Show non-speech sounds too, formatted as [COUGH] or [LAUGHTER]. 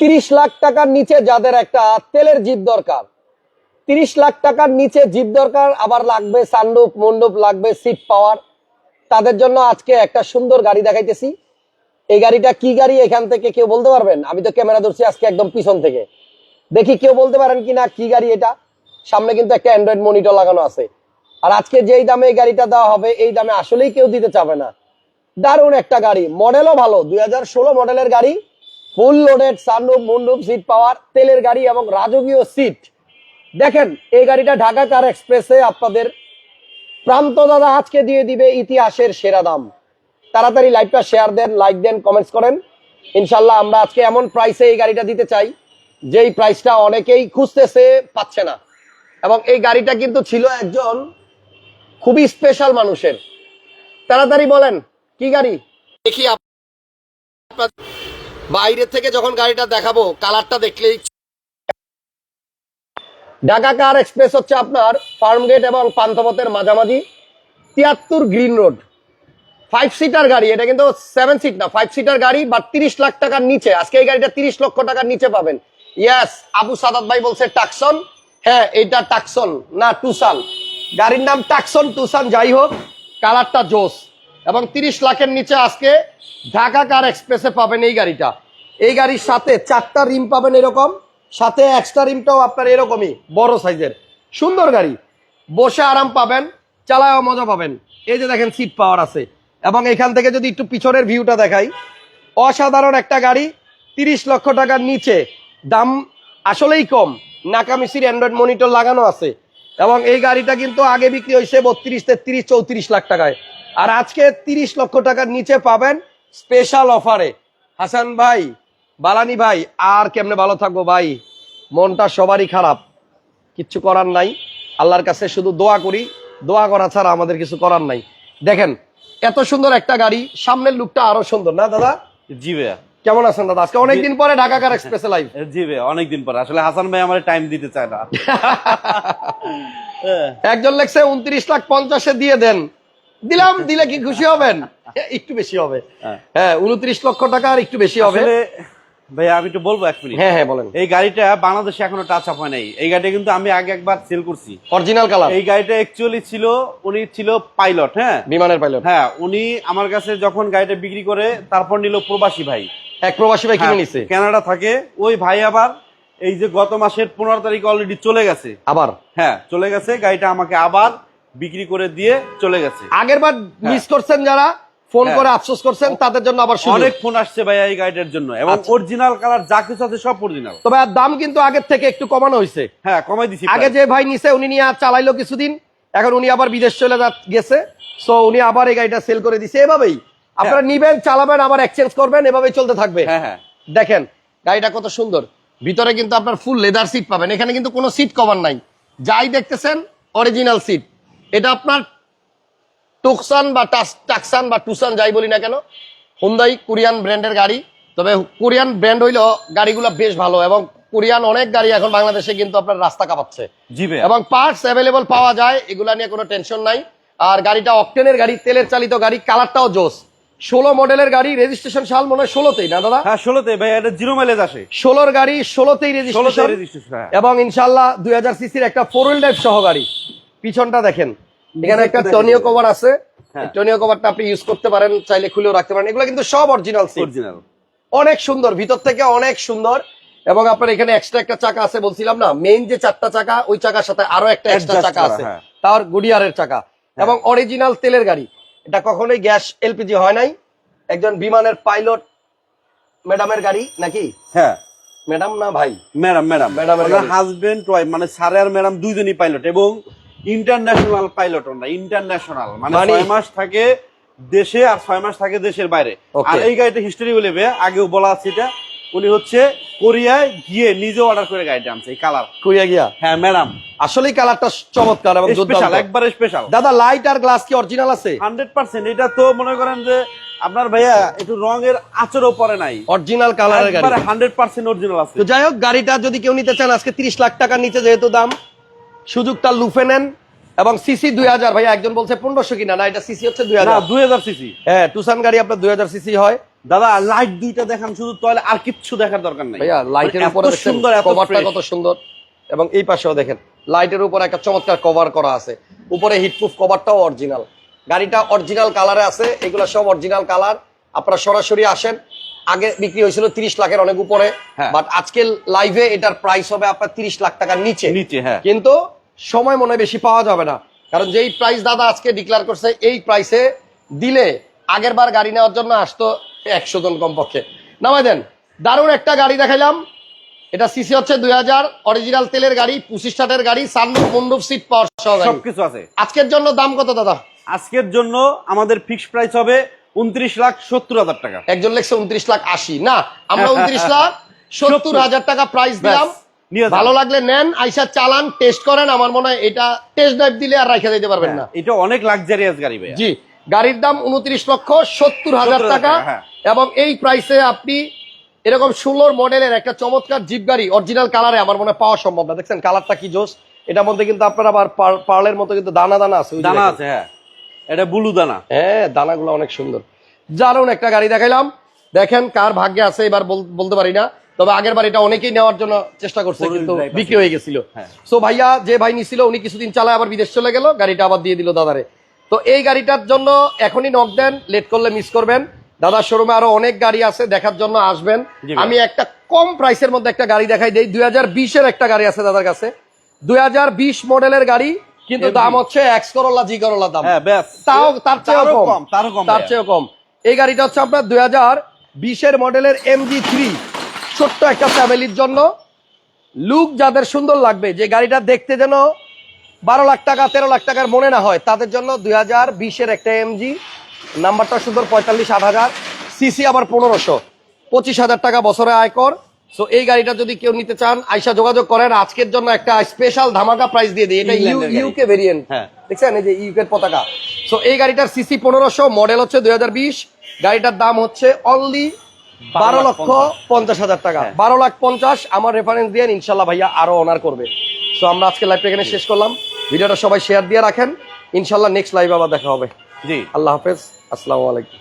তিরিশ লাখ টাকার নিচে যাদের একটা তেলের জিপ দরকার, তিরিশ লাখ টাকার নিচে জিপ দরকার, আবার লাগবে সানরুফ মন্ডপ লাগবে সিট পাওয়ার। তাদের জন্য আজকে একটা সুন্দর গাড়ি দেখাইতেছি। এই গাড়িটা কি গাড়ি, এখান থেকে কেউ বলতে পারবেন? আমি তো ক্যামেরা ধরছি আজকে একদম পিছন থেকে। দেখি কেউ বলতে পারেন কিনা কি গাড়ি এটা? সামনে কিন্তু একটা অ্যান্ড্রয়েড মনিটর লাগানো আছে। আর আজকে যেই দামে এই গাড়িটা দেওয়া হবে, এই দামে আসলেই কেউ দিতে চাবে না। দারুণ একটা গাড়ি, মডেলও ভালো, দুই হাজার ষোলো মডেলের গাড়ি। ফুল লোডেড সানরুফ মুন্ডুপ সিট পাওয়ার তেলের গাড়ি এবং রাজকীয় সিট দেখেন, এই গাড়িটা ঢাকা কার এক্সপ্রেসে আপনাদের প্রান্ত দাদা আজকে দিয়ে দিবে ইতিহাসের সেরা দাম। তাড়াতাড়ি লাইভটা শেয়ার দেন লাইক দেন কমেন্টস করেন। ইনশাল্লাহ আমরা আজকে এমন প্রাইসে এই গাড়িটা দিতে চাই, যেই প্রাইসটা অনেকেই খুঁজতেছে পাচ্ছে না। এবং এই গাড়িটা কিন্তু ছিল একজন খুবই স্পেশাল মানুষের। তাড়াতাড়ি বলেন, কি গাড়ি? দেখি বাইরে থেকে যখন গাড়িটা দেখাবো, কালারটা দেখলেই ঢাকা কার এক্সপ্রেস হচ্ছে আপনার ফার্মগেট এবং পান্থপথের মাঝামাঝি তিয়াত্তর গ্রিন রোড। ফাইভ সিটার গাড়ি, এটা কিন্তু সেভেন সিট না ফাইভ সিটার গাড়ি বা তিরিশ লাখ টাকার নিচে, আজকে এই গাড়িটা তিরিশ লক্ষ টাকার নিচে পাবেন। ইয়াস আবু সাদাত ভাই বলছে টাকসন হ্যাঁ এটা টাকসন না টুসান গাড়ির নাম টাকসন টুসান যাই হোক, কালারটা জোস। এবং তিরিশ লাখের নিচে আজকে ঢাকা কার এক্সপ্রেসে পাবেন এই গাড়িটা। এই গাড়ির সাথে চারটা রিম পাবেন এরকম, সাথে এক্সট্রা রিমটাও আপনার এরকমই, বড় সাইজের। সুন্দর গাড়ি। বসে আরাম পাবেন, চালায়ও মজা পাবেন। এই যে দেখেন সিট পাওয়ার আছে। এবং এখান থেকে যদি একটু পিছনের ভিউটা দেখাই, অসাধারণ একটা গাড়ি, তিরিশ লক্ষ টাকার নিচে। দাম আসলেই কম। নাকামিসির অ্যান্ড্রয়েড মনিটর লাগানো আছে। এবং এই গাড়িটা কিন্তু আগে বিক্রি হয়েছে বত্রিশ, তেত্রিশ, চৌত্রিশ লাখ টাকায়। আর আজকে তিরিশ লক্ষ টাকার নিচে পাবেন স্পেশাল অফারে হাসান ভাই বালানি ভাই আর কেমনে ভালো থাকব ভাই? মনটা সবারই খারাপ। কিচ্ছু করার নাই। আল্লাহর কাছে শুধু দোয়া করি। দোয়া করা ছাড়া আমাদের কিছু করার নাই। দেখেন এত সুন্দর একটা গাড়ি সামনের লুকটা আরও সুন্দর। না দাদা? জি ভাইয়া। কেমন আছেন দাদা? আজকে অনেকদিন পরে ঢাকা কার এক্সপ্রেসে লাইভ জি অনেকদিন পরে। আসলে হাসান ভাই আমার টাইম দিতে চায় না। [LAUGHS] একজন লেখছে উনত্রিশ লাখ পঞ্চাশে দিয়ে দেন। দিলাম দিলে কি খুশি হবেন? [LAUGHS] একটু বেশি হবে। হ্যাঁ। হ্যাঁ উনত্রিশ লক্ষ টাকা আর একটু বেশি হবে। ভাইয়া আমি একটু বলব এক মিনিট। হ্যাঁ হ্যাঁ বলেন। এই গাড়িটা বাংলাদেশে এখনও টাচ আপ হয় নাই। এই গাড়িটা কিন্তু আমি আগে একবার সেল করছি। অরিজিনাল কালার এই গাড়িটা অ্যাকচুয়ালি ছিল উনি ছিল পাইলট হ্যাঁ? বিমানের পাইলট হ্যাঁ উনি আমার কাছে যখন গাড়িটা বিক্রি করে তারপর নিল প্রবাসী ভাই। এক প্রবাসী ভাই কিনে হ্যাঁ, নিছে। কানাডা থাকে। ওই ভাই আবার এই যে গত মাসের পনেরো তারিখ অলরেডি চলে গেছে। আবার? হ্যাঁ চলে গেছে। গাড়িটা আমাকে আবার বিক্রি করে দিয়ে চলে গেছে। আগের বার মিস করছেন যারা ফোন হ্যাঁ। করে আফসোস করছেন তাদের জন্য আবার। অনেক ফোন আসছে ভাইয়া এই গাড়িটার জন্য এবং আচ্ছা। অরিজিনাল কালার যা কিছু আছে সব অরিজিনাল তবে আর দাম কিন্তু আগের থেকে একটু কমানো হয়েছে। হ্যাঁ কমাই দিছি আগে যে ভাই নিছে উনি নিয়ে আর চালাইলো কিছুদিন এখন উনি আবার বিদেশ চলে যা- গেছে। সো উনি আবার এই গাড়িটা সেল করে দিছে। এভাবেই আপনারা নিবেন চালাবেন আবার এক্সচেঞ্জ করবেন এভাবেই চলতে থাকবে। হ্যাঁ হ্যাঁ। দেখেন গাড়িটা কত সুন্দর। ভিতরে কিন্তু আপনার ফুল লেদার সিট পাবেন। এখানে কিন্তু কোনো সিট কভার নাই। যাই দেখতেছেন অরিজিনাল সিট এটা আপনার টুকসান বা টাকসান বা টুসান যাই বলি না কেন হুন্দাই কোরিয়ান ব্র্যান্ডের গাড়ি। তবে কোরিয়ান ব্র্যান্ড হইলেও গাড়িগুলো বেশ ভালো এবং কোরিয়ান অনেক গাড়ি এখন বাংলাদেশে কিন্তু আপনার রাস্তা কাঁপাচ্ছে। এবং পার্টস অ্যাভেলেবল পাওয়া যায় এগুলা নিয়ে কোনো টেনশন নাই। আর গাড়িটা অকটেনের গাড়ি তেলের চালিত গাড়ি কালারটাও জোস। ষোলো মডেলের গাড়ি রেজিস্ট্রেশন সাল মনে হয় ষোলোতেই না দাদা? হ্যাঁ ষোলোতে ভাইয়া এটা জিরো মাইলেজ আসে। ষোলোর গাড়ি ষোলোতেই ষোলোতে রেজিস্ট্রেশন রেজিস্ট্রেশন হ্যাঁ। এবং ইনশাল্লাহ দুই হাজার সিসির একটা ফোর হুইল ড্রাইভ সহ গাড়ি। পিছনটা দেখেন। এখানে একটা টনিও কভার আছে। হ্যাঁ। টনিও কভারটা আপনি ইউজ করতে পারেন চাইলে খুলেও রাখতে পারেন। এগুলো কিন্তু সব অরিজিনাল অরিজিনাল অনেক সুন্দর ভিতর থেকে অনেক সুন্দর। এবং আপনার এখানে এক্সট্রা একটা চাকা আছে বলছিলাম না? মেইন যে চারটা চাকা ওই চাকার সাথে আরও একটা এক্সট্রা চাকা আছে। হ্যাঁ। তার গুডিয়ারের চাকা। এবং অরিজিনাল তেলের গাড়ি। এটা কখনোই গ্যাস এলপিজি হয় নাই। একজন বিমানের পাইলট ম্যাডামের গাড়ি নাকি? হ্যাঁ। ম্যাডাম না ভাই? ম্যাডাম ম্যাডাম গাড়ি। হাজবেন্ড ওয়াইফ মানে স্যার আর ম্যাডাম দুইজনই পাইলট এবং ইন্টারন্যাশনাল পাইলট ওনারা ইন্টারন্যাশনাল মানে মানে- ছয় মাস থাকে দেশে আর ছয় মাস থাকে দেশের বাইরে। আর এই গাড়িটা হিস্টোরি বলে আগেও বলা আছে এটা। উনি হচ্ছে কোরিয়ায় গিয়ে নিজে অর্ডার করে গাড়িটা আনছে এই কালার কুড়িয়া গিয়া? হ্যাঁ ম্যাডাম আসলেই কালারটা চমৎকার এবং স্পেশাল একবারে স্পেশাল দাদা লাইট আর গ্লাস কি অরিজিনাল আছে? হান্ড্রেড পার্সেন্ট এটা তো মনে করেন যে আপনার ভাইয়া একটু রঙের আচরও পরে নাই। অরিজিনাল কালারের গাড়ি। একবারে হান্ড্রেড পার্সেন্ট অরিজিনাল আছে। তো যাই হোক গাড়িটা যদি কেউ নিতে চান আজকে তিরিশ লাখ টাকার নিচে যেহেতু দাম সুযোগটা লুফে নেন এবং সিসি দুই হাজার ভাই একজন বলছে পনেরোশো কিনা? না এটা সিসি হচ্ছে দুই হাজার। দুই হাজার সিসি। হ্যাঁ টুসান গাড়ি আপনার দুই হাজার সিসি হয়। দাদা লাইট দুইটা দেখান শুধু তাহলে আর কিচ্ছু দেখার দরকার নাই। ভাইয়া লাইটের উপরে সুন্দর কভারটা কত সুন্দর। এবং এই পাশেও দেখেন লাইটের উপর একটা চমৎকার কভার করা আছে। উপরে হিটপ্রুফ কভারটাও অরিজিনাল গাড়িটা অরিজিনাল কালারে আছে এগুলো সব অরিজিনাল কালার আপনারা সরাসরি আসেন আগে বিক্রি হয়েছিল তিরিশ লাখের অনেক উপরে। বাট আজকে লাইভে এটার প্রাইস হবে আপনার তিরিশ লাখ টাকার নিচে। নিচে হ্যাঁ। কিন্তু সময় মনে বেশি পাওয়া যাবে না। কারণ যেই প্রাইস দাদা আজকে ডিক্লেয়ার করছে এই প্রাইসে দিলে আগের বার গাড়ি নেওয়ার জন্য আসতো একশো জন কমপক্ষে। নামাই দেন দারুণ একটা গাড়ি দেখাইলাম। এটা সিসি হচ্ছে দুই হাজার অরিজিনাল তেলের গাড়ি পঁচিশ ষাটের গাড়ি সানরুফ মুন্ডুফ সিট পাওয়ার। সবকিছু আছে। আজকের জন্য দাম কত দাদা? আজকের জন্য আমাদের ফিক্স প্রাইস হবে উনত্রিশ লাখ সত্তর হাজার টাকা। একজন লেখছে উনত্রিশ লাখ আশি। না আমরা [LAUGHS] উনত্রিশ লাখ সত্তর হাজার টাকা প্রাইস দিলাম। ভালো লাগলে নেন আইসা চালান টেস্ট করেন। আমার মনে হয় এটা টেস্ট ড্রাইভ দিলে আর রাখা দিতে পারবেন না। এটা অনেক লাক্সারিয়াস গাড়ি জি গাড়ির দাম উনত্রিশ লক্ষ সত্তর হাজার টাকা। হ্যাঁ। এবং এই প্রাইসে আপনি এরকম ষোলোর মডেলের একটা চমৎকার জিপ গাড়ি অরিজিনাল কালারে আমার মনে হয় পাওয়া সম্ভব না। দেখছেন কালারটা কি জোস? এটার মধ্যে কিন্তু আপনার আবার পার্লের মতো কিন্তু দানা দানা আছে দানা আছে হ্যাঁ। এটা বুলু দানা। হ্যাঁ দানাগুলো অনেক সুন্দর। দারুণ একটা গাড়ি দেখাইলাম। দেখেন কার ভাগ্যে আছে এবার বলতে পারি না। তবে আগের বার এটা অনেকেই নেওয়ার জন্য চেষ্টা করছে কিন্তু বিক্রি হয়ে গেছিল। হ্যাঁ। সো ভাইয়া যে ভাই নিছিল উনি কিছুদিন চালায় আবার বিদেশ চলে গেল গাড়িটা আবার দিয়ে দিল দাদারে। তো এই গাড়িটার জন্য এখনই নক দেন লেট করলে মিস করবেন। দাদার শোরুমে আরও অনেক গাড়ি আছে দেখার জন্য আসবেন। আমি একটা কম প্রাইসের মধ্যে একটা গাড়ি দেখাই দিই। দুই হাজার বিশের একটা গাড়ি আছে দাদার কাছে। দুই হাজার বিশ মডেলের গাড়ি কিন্তু দাম হচ্ছে এক্স করোলা জি করোলা দাম। হ্যাঁ তাও তার চেয়েও কম। তার। চেয়েও কম। এই গাড়িটা হচ্ছে আপনার দুই হাজার বিশের মডেলের এম জি থ্রি ছোট্ট একটা ফ্যামিলির জন্য। লুক যাদের সুন্দর লাগবে যে গাড়িটা দেখতে যেন বারো লাখ টাকা তেরো লাখ টাকার মনে না হয় তাদের জন্য দুই হাজার বিশের একটা এমজি নাম্বারটা সুন্দর পঁয়তাল্লিশ আট হাজার। সিসি আবার পনেরোশো। পঁচিশ হাজার টাকা বছরে আয়কর। সো এই গাড়িটা যদি কেউ নিতে চান আইসা যোগাযোগ করেন। আজকের জন্য একটা স্পেশাল ধামাকা প্রাইস দিয়ে দিই। এটা ইউকে ভেরিয়েন্ট হ্যাঁ। দেখছেন? এই যে ইউকের পতাকা। সো এই গাড়িটার সিসি পনেরোশো মডেল হচ্ছে দুই গাড়িটার দাম হচ্ছে অনলি বারো লক্ষ পঞ্চাশ হাজার টাকা। হ্যাঁ। বারো লাখ পঞ্চাশ। আমার রেফারেন্স দিয়ে ইনশাল্লাহ ভাইয়া আরও অনার করবে। সো আমরা আজকে লাইভটা এখানে শেষ করলাম। ভিডিওটা সবাই শেয়ার দিয়ে রাখেন। ইনশাল্লাহ নেক্সট লাইভ আবার দেখা হবে। জি। আল্লাহ হাফেজ। আসসালামু আলাইকুম।